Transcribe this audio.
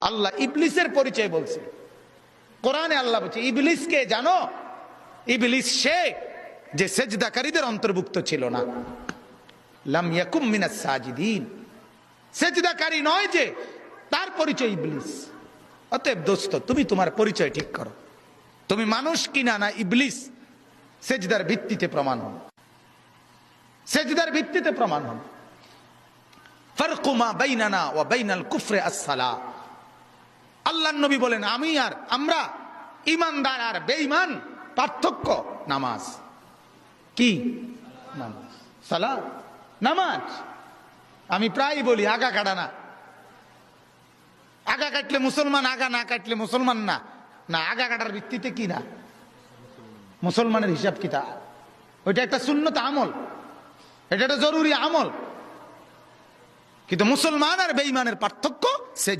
আল্লাহ ইবলিসের পরিচয় বলছে। কোরআনে আল্লাহ বলছে ইবলিসকে জানো? ইবলিস সে যে সেজদাকারীদের অন্তর্ভুক্ত ছিল না। লাম ইয়াকুম মিনাস সাজিদিন। সেজদাকারী নয় যে, তার পরিচয় ইবলিস। অতএব দোস্ত, তুমি তোমার পরিচয় ঠিক করো। তুমি মানুষ কিনা না ইবলিস, সেজদার ভিত্তিতে প্রমাণ হন সেজদার ভিত্তিতে প্রমাণ হন ফারকুমা বাইনানা ওয়া বাইনাল কুফরে আসসালা আল্লাহ নবী বলেন, আমি আর আমরা ইমানদার আর বেঈমান, পার্থক্য নামাজ। কি? নামাজ। সালা নামাজ। আমি প্রায় বলি, আগা কাটা না। আগা কাটলে মুসলমান, আগা না কাটলে মুসলমান না। না, আগা কাটার ভিত্তিতে কি না? মুসলমানের হিসাব কিতা ওইটা একটা শূন্যত আমল। এটা একটা জরুরি আমল। কিন্তু মুসলমান আর বেঈমানের পার্থক্য সে